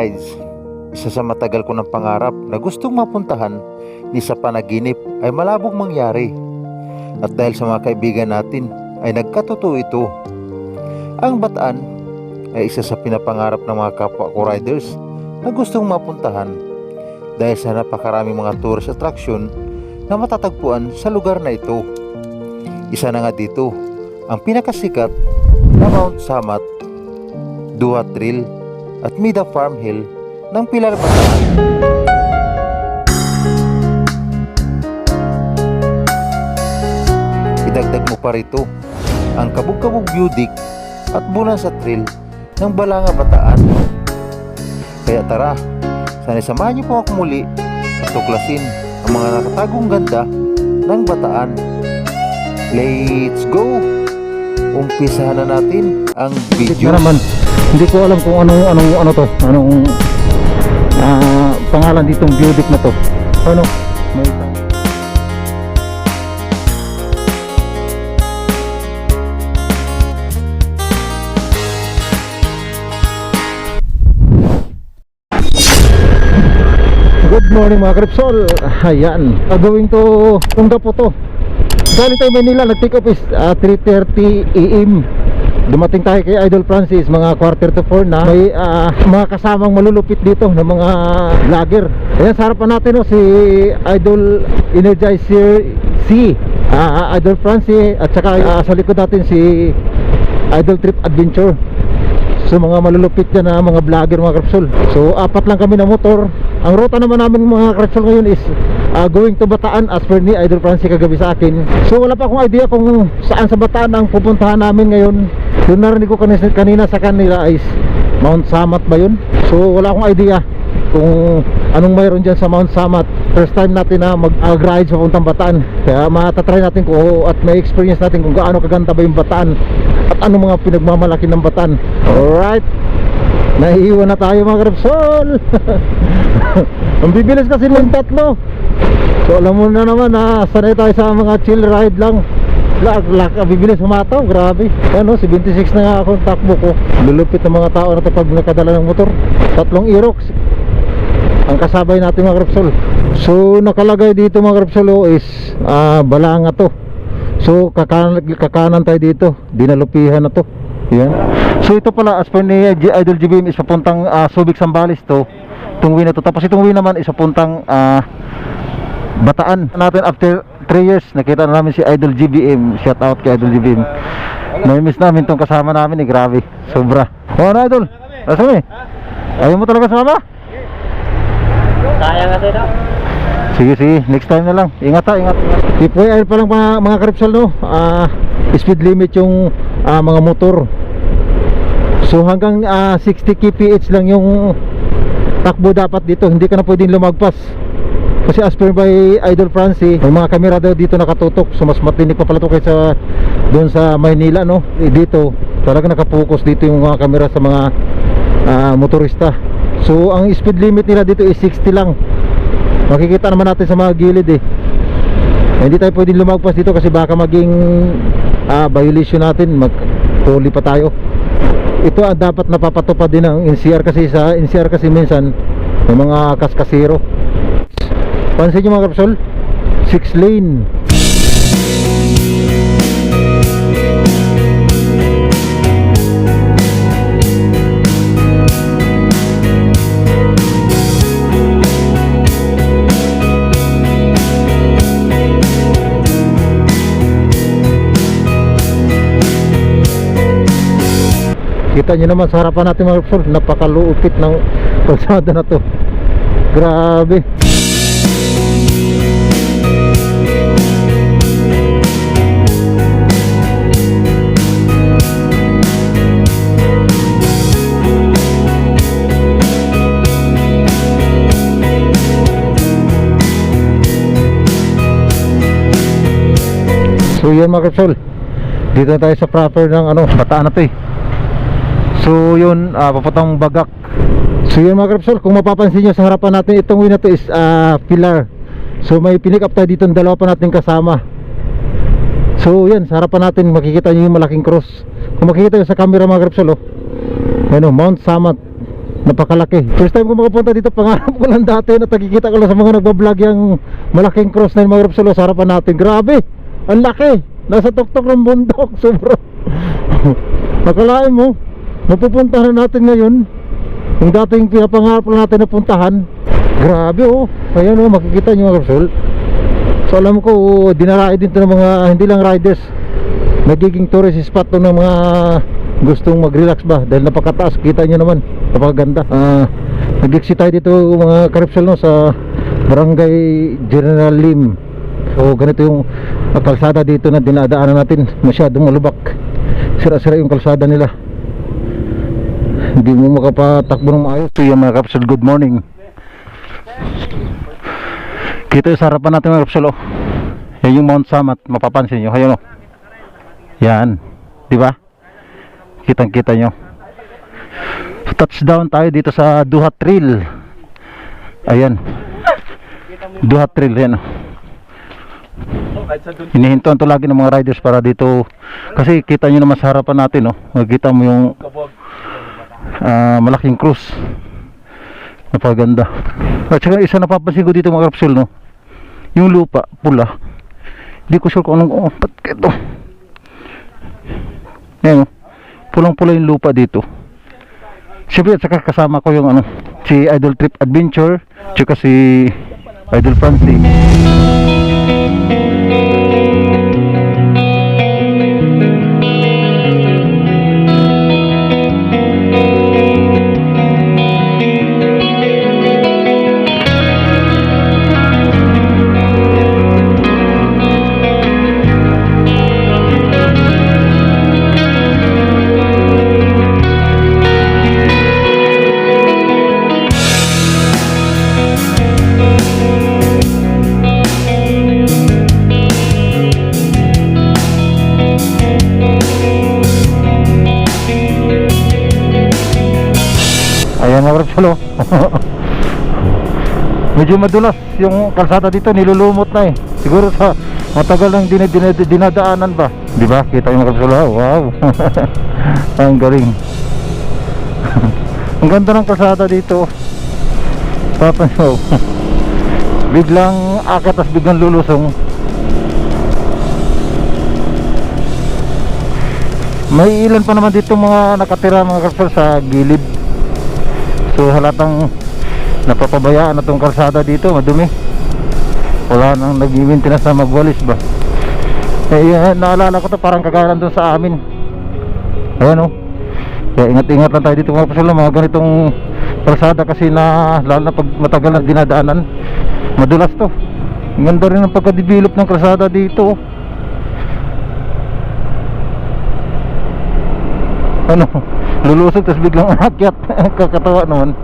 rides, isa sa matagal ko ng pangarap na gustong mapuntahan ni sa panaginip ay malabong mangyari. At dahil sa mga kaibigan natin ay nagkatotoo ito. Ang Bataan ay isa sa pinapangarap ng mga kapwa ko riders na gustong mapuntahan dahil sa napakaraming mga tourist attraction na matatagpuan sa lugar na ito. Isa na nga dito ang pinakasikat na Mount Samat, Duha Trail at Mida Farm Hill ng Pilar Bataan. Idagdag mo pa rito ang kabog-kabog beauty at bulan sa trail ng Balanga Bataan. Kaya tara, sanay samahan niyo po ako muli at tuklasin ang mga nakatagong ganda ng Bataan. Let's go! Umpisahan na natin ang Video video. na naman. Hindi ko alam kung anong anong ano to, anong ah, pangalan ditong building na to. Ano? May Good morning mga Kripsol Ayan. Going to Tungga po to. Galing tayo Manila Nag-take off is ah, 3.30 AM Dumating tayo kay Idol Francis Mga quarter to 4 na. May ah, mga kasamang malulupit dito Na mga vlogger. Ayan sa harapan natin no, Si Idol Energizer C. Ah, Idol Francis At saka ah, sa likod natin si Idol Trip Adventure. So mga malulupit dyan na mga vlogger mga krapsol So apat lang kami na motor. Ang ruta naman namin mga krapsol ngayon is uh, Going to Bataan as per ni Idol Francis kagabi sa akin. So wala pa akong idea kung saan sa Bataan ang pupuntahan namin ngayon Yung narinig ko kanina, kanina sa kanila is Mount Samat ba yun? So wala akong idea kung anong mayroon dyan sa Mount Samat. First time natin na mag-ride sa puntang Bataan. Kaya matatry natin ko at may experience natin kung gaano kaganda ba yung Bataan At ano mga pinagmamalaki ng Bataan. Alright. Naiiwan na tayo mga Krepsol Ang bibilis kasi ng tatlo. So alam mo na naman na sanay tayo sa mga chill ride lang Lak, lak, ang bibilis humataw, grabe. Ano, 76 na nga ako ang takbo ko. Lulupit ng mga tao na to pag nakadala ng motor. Tatlong Aerox ang kasabay natin mga Krepsol So nakalagay dito mga Krepsol oh, is ah, Balanga to. So kakanan, kakanan tayo dito. Dinalupihan na to. Yan. So ito pala as per ni Idol GBM is papuntang ah, Subic Sambales to. Itong way na to. Tapos itong way naman is papuntang ah, Bataan. Natin after 3 years Nakita na namin si Idol GBM Shout out kay Idol GBM May-miss namin tong kasama namin eh Grabe Sobra O ano Idol? Asa eh? Ayaw mo talaga sumama? Kaya nga tayo Sige sige, next time na lang. Ingat ha, ingat. FYI pa lang mga, mga karipsal no. Ah, speed limit yung ah, mga motor. So hanggang ah, 60 kph lang yung takbo dapat dito. Hindi ka na pwedeng lumagpas. Kasi as per by Idol Francie, may mga kamera daw dito nakatutok. So mas matinik pa pala to kaysa doon sa Maynila no. Eh, dito talaga nakapokus dito yung mga kamera sa mga ah, motorista. So ang speed limit nila dito is 60 lang makikita naman natin sa mga gilid eh Eh, hindi tayo pwedeng lumagpas dito kasi baka maging ah, violation natin mag huli pa tayo ito ang dapat napapatupad din ng NCR kasi sa NCR kasi minsan may mga kaskasiro pansin nyo mga kapsol? 6 lane. Kita nyo naman sa harapan natin mga kapsol Napakaluupit ng kalsada na to. Grabe So yun mga kapsol Dito tayo sa proper ng ano Bataan na to eh. So yun, uh, papuntang Bagak. So yun mga Krepsol, kung mapapansin nyo sa harapan natin Itong way na to is ah, Pilar So may pinick up tayo dito ng dalawa pa natin kasama. So yan, sa harapan natin makikita nyo yung malaking cross. Kung makikita nyo sa camera mga Krepsol oh, Ano, Mount Samat. Napakalaki. First time ko makapunta dito pangarap ko lang dati na nakikita ko lang sa mga nagbablog yung malaking cross na yung mga Repsol sa harapan natin. Grabe! Ang laki! Nasa tuktok ng bundok sobra. Nakalain mo. Mapupuntahan na natin ngayon yung dating pinapangarap natin na puntahan grabe oh. Ayan oh makikita nyo mga Repsol so alam ko oh, dinaraay din to ng mga hindi lang riders. Nagiging tourist spot to ng mga gustong mag-relax ba? Dahil napakataas kita nyo naman. Napakaganda. Uh, nag-exit tayo dito mga karipsal no sa barangay General Lim. So ganito yung kalsada dito na dinadaanan natin. Masyadong malubak. Sira-sira yung kalsada nila. Hindi mo makapatakbo ng maayos. So yung mga karipsal good morning kita yung sa harapan natin mga karipsal oh. yan yung Mount Samat mapapansin nyo. Ayun oh. Yan. Di ba? Kitang kita nyo. Touchdown tayo dito sa Duhat Trail. Ayan. Duhat Trail yan oh. hinihintuan to lagi ng mga riders para dito. Kasi kita nyo naman sa harapan natin oh. makikita mo yung ah, malaking cruise napaganda at saka isa napapansin ko dito mga kapsul no yung lupa pula hindi ko sure kung anong oh, ba't ito Ayan, oh. pulang-pula yung lupa dito. Siyempre, at saka kasama ko yung ano, si Idol Trip Adventure, tsaka si Idol Francie. Rapsolo. Medyo madulas yung kalsada dito, nilulumot na eh. Siguro sa matagal nang dinad dinad dinadaanan ba? Di ba? Kita yung Rapsolo. Wow. Ang galing. Ang ganda ng kalsada dito. Papansin mo. biglang akat tas biglang lulusong. May ilan pa naman dito mga nakatira mga Rapsolo sa gilid. So halatang napapabayaan na tong kalsada dito, madumi. Wala nang nag-maintenance na magwalis ba. Eh, yan, naalala ko to parang kagaya doon sa amin. Ayan oh. Kaya ingat-ingat lang tayo dito mga pasal mga ganitong kalsada kasi na lalo na pag matagal na dinadaanan. Madulas to. Ganda rin ang pagka-develop ng kalsada dito. oh. ano, lulusog tapos biglang akyat. Kakatawa naman.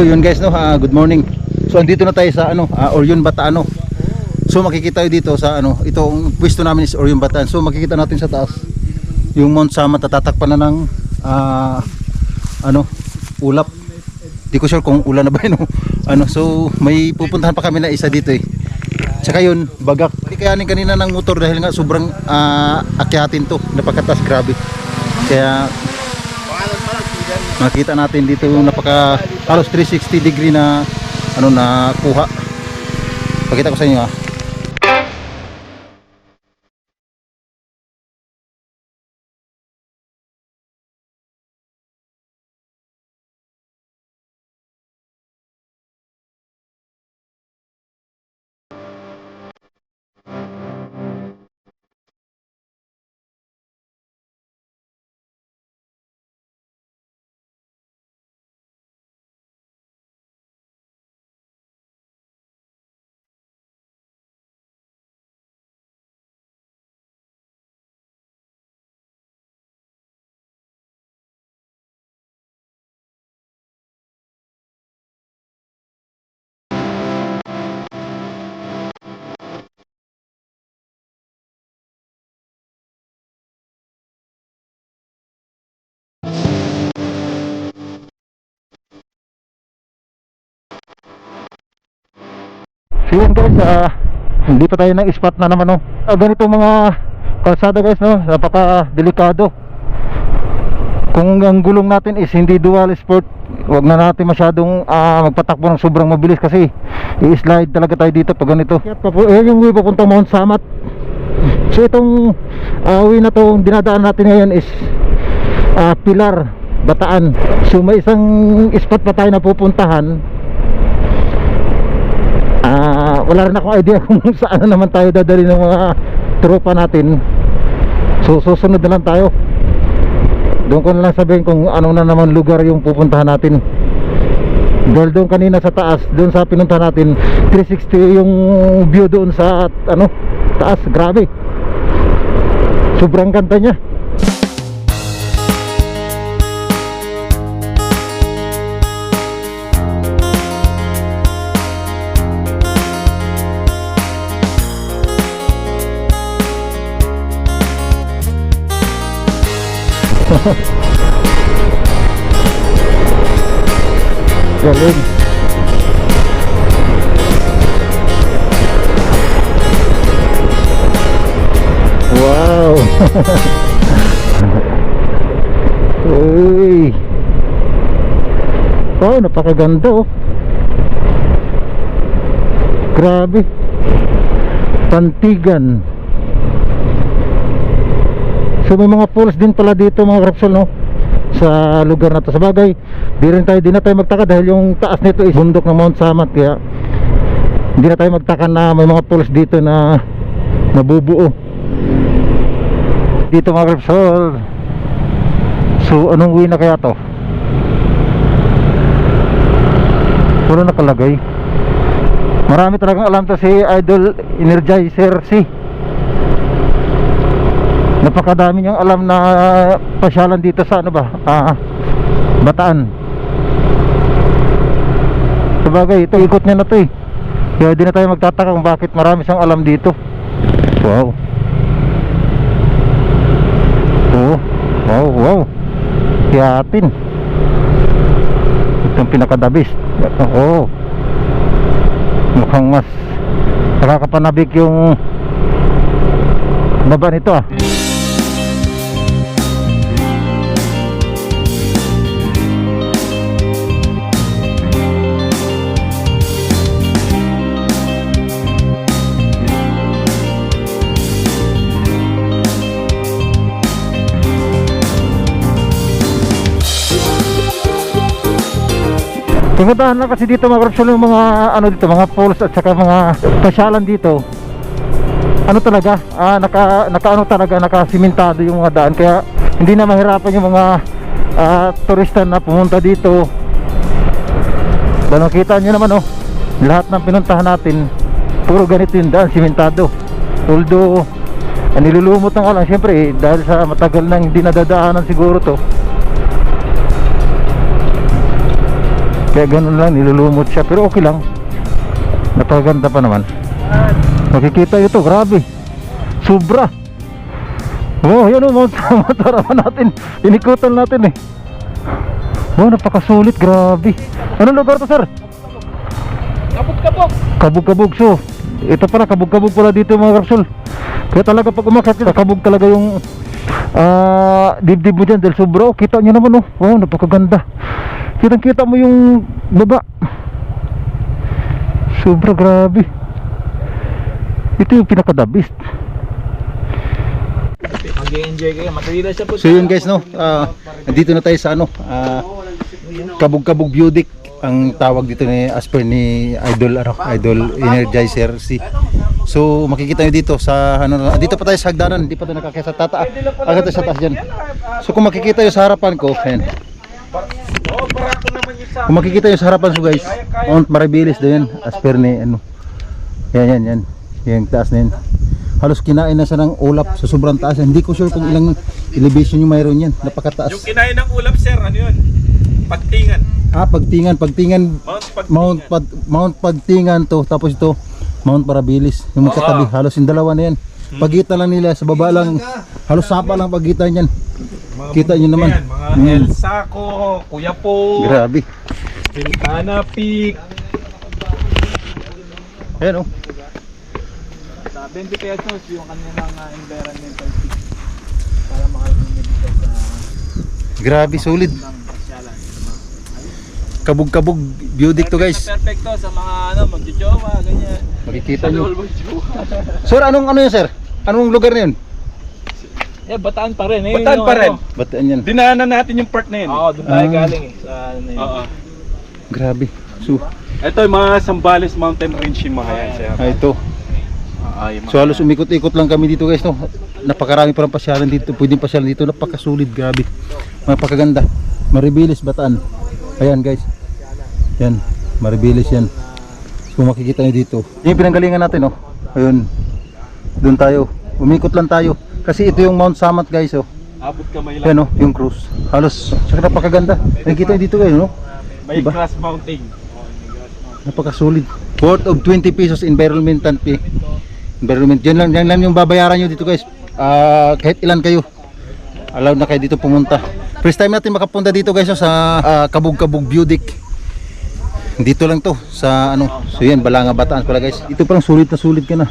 So yun guys no, ah, good morning. So andito na tayo sa ano, ah, Orion Bataano. So makikita dito sa ano, itong pwesto namin is Orion Bataan. So makikita natin sa taas yung Mount Samat tatakpan na ng ah, ano, ulap. Di ko sure kung ulan na ba yun. no? Ano, so may pupuntahan pa kami na isa dito eh. Tsaka yun, bagak. Kayanin kanina ng motor dahil nga sobrang ah, akyatin to. Napakatas, grabe. Kaya makita natin dito yung napaka halos 360 degree na ano na kuha pakita ko sa inyo ah So yun guys, ah, hindi pa tayo ng spot na naman no. Ah, ganito mga kalsada guys no, napaka delikado. Kung ang gulong natin is hindi dual sport, wag na natin masyadong ah, magpatakbo ng sobrang mabilis kasi i-slide talaga tayo dito pag ganito. Eh, yung way papuntang Mount Samat. So itong uh, way na to, dinadaan natin ngayon is ah, Pilar, Bataan. So may isang spot pa tayo na pupuntahan Ah, wala rin akong idea kung saan na naman tayo dadali ng mga tropa natin. So susunod na lang tayo. Doon ko na lang sabihin kung ano na naman lugar yung pupuntahan natin. Dahil doon kanina sa taas, doon sa pinuntahan natin, 360 yung view doon sa ano, taas, grabe. Sobrang ganda niya. Galing. Wow. Uy. Oh, napakaganda oh. Grabe. Pantigan. So may mga pools din pala dito mga krapsol no sa lugar na to. Sa bagay, di rin tayo, di na tayo magtaka dahil yung taas nito is bundok ng Mount Samat kaya hindi na tayo magtaka na may mga pools dito na nabubuo. Dito mga krapsol. So anong way na kaya to? Wala nakalagay. Marami talagang alam to si Idol Energizer C napakadami niyang alam na pasyalan dito sa ano ba? Ah, Bataan. Sabagay ito ikot niya na to eh. Kaya di na tayo magtataka kung bakit marami siyang alam dito. Wow. Oh, wow wow. Yatin itong pinakadabis. Oh mukhang mas nakakapanabik yung baba nito ah Pumuntahan lang kasi dito mga korupsyon yung mga ano dito, mga falls at saka mga pasyalan dito. Ano talaga, ah, naka, naka ano talaga, nakasimentado yung mga daan kaya hindi na mahirapan yung mga ah, turista na pumunta dito. Dahil nakita nyo naman oh, lahat ng pinuntahan natin, puro ganito yung daan, simentado. Although, ang nilulumot ng alam, syempre eh, dahil sa matagal nang hindi nadadaanan siguro to, Kaya ganun lang, nilulumot siya. Pero okay lang. Napaganda pa naman. Makikita ito, grabe. Sobra. Oh, yan o, Mount Mataraman natin. Inikutan natin eh. Oh, napakasulit, grabe. Anong lugar to, sir? Kabog-kabog. Kabog-kabog. So, ito pala, kabog-kabog pala dito mga kapsul. Kaya talaga pag umakyat ka, kabog talaga yung ah dibdib mo dyan dahil sobra. Oh, kita nyo naman oh. Oh, napakaganda. Kitang kita mo yung baba. Sobra grabe. Ito yung pinaka-the best. Mag-enjoy kayo. Matalila siya po. So yun guys no, ah, nandito na tayo sa ano, ah, kabog-kabog view deck ang tawag dito ni as per ni Idol ano, Idol Energizer C. So makikita niyo dito sa ano dito pa tayo sa hagdanan, hindi pa tayo nakakaya sa tata. Agad tayo sa taas diyan. So kung makikita niyo sa harapan ko, ayan. Oo, barato naman yung sa... Kung makikita niyo sa harapan so guys, Mount Maribilis din yan as per ni ano. Yan yan yan. Yung taas na yan. Halos kinain na siya ng ulap sa sobrang taas. Hindi ko sure kung ilang elevation yung mayroon yan. Napakataas. Yung kinain ng ulap, sir, ano yun? Pagtingan. Ah, pagtingan, pagtingan Mount Pagtingan. Mount Pag, Mount Pagtingan to tapos ito Mount Parabilis yung magkatabi halos yung dalawa na yan pagitan lang nila sa baba lang halos sapa lang pagitan yan Mga kita nyo naman yan, Mga Mm. El Saco, Kuya Po, grabe Quintana Peak. Ayan oh. Sa 20 pesos yung kanilang uh, environmental fee para makarating dito sa Grabe, solid. Kabog-kabog beauty to guys. Perfecto sa mga ano, magjojowa, ganyan. Makikita nyo. Sir, anong ano yun sir? Anong lugar na yun? Eh, bataan pa rin. Eh, Bataan pa rin. ano. Ba't yan? Dinaanan natin yung part na yun. Oo, doon tayo Ah. galing eh. Sa ano yun. Oo. Grabe. So, Ito yung mga Sambales Mountain Range yung mga yan, sir. ah, ito. Ah, yung mga- So halos umikot-ikot lang kami dito guys no. Napakarami pa ng pasyalan dito. Pwedeng pasyalan dito. Napakasulit. Grabe. Napakaganda. Maribilis Bataan. Ayan guys. Yan. Maribilis yan. So makikita nyo dito. Yung pinanggalingan natin oh. Ayun. Doon tayo. Umikot lang tayo. Kasi ito yung Mount Samat guys oh. Abot kamay lang. Yan oh. Yung cruise. Halos. Tsaka napakaganda. Nakikita nyo dito kayo no. May Diba? grass mountain. Napakasulit. Worth of 20 pesos environmental fee. Environment. Yan lang, yan lang yung babayaran nyo dito guys. Ah, kahit ilan kayo. Allowed na kayo dito pumunta. First time natin makapunta dito guys no, sa ah, Kabug-Kabug View Deck. Dito lang to sa ano. So yan, Balanga Bataan pala guys. Dito palang sulit na sulit ka na.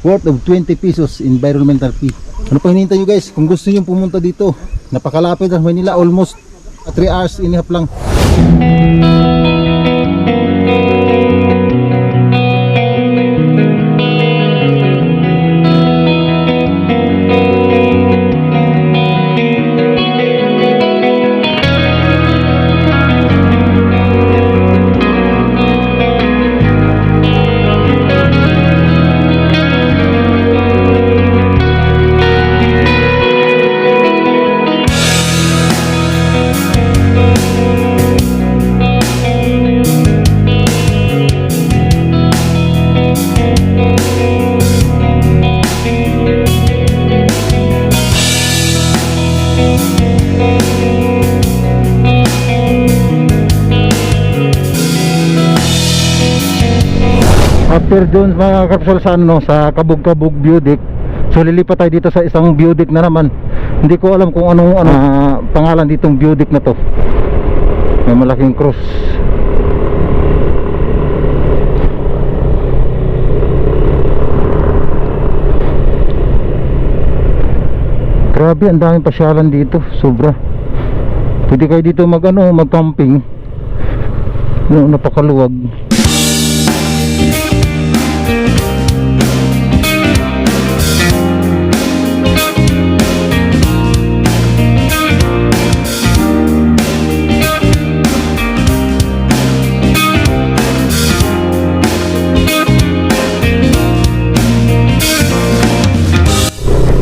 Worth of 20 pesos environmental fee. Ano pa hinihintay nyo guys? Kung gusto nyo pumunta dito, napakalapit ng Manila. Almost 3 hours and a half lang. Música mga kapsol sa ano, sa Kabog-Kabog View Deck So lilipat tayo dito sa isang view deck na naman. Hindi ko alam kung anong ano, ah, pangalan ditong view deck na to. May malaking cross. Grabe, ang daming pasyalan dito, sobra. Pwede kayo dito mag ano, mag camping no, Napakaluwag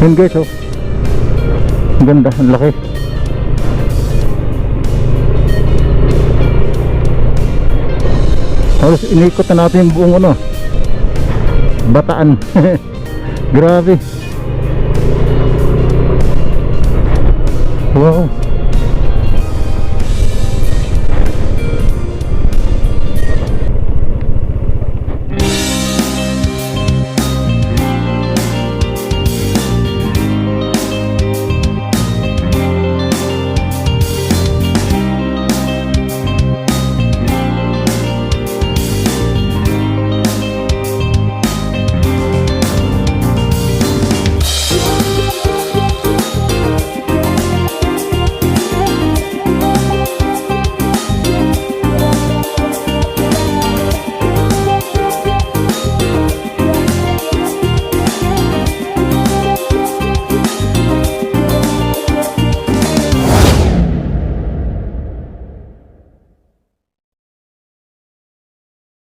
Yun guys oh. Ganda, ang laki. Halos inikot na natin yung buong ano. Bataan. Grabe. Wow.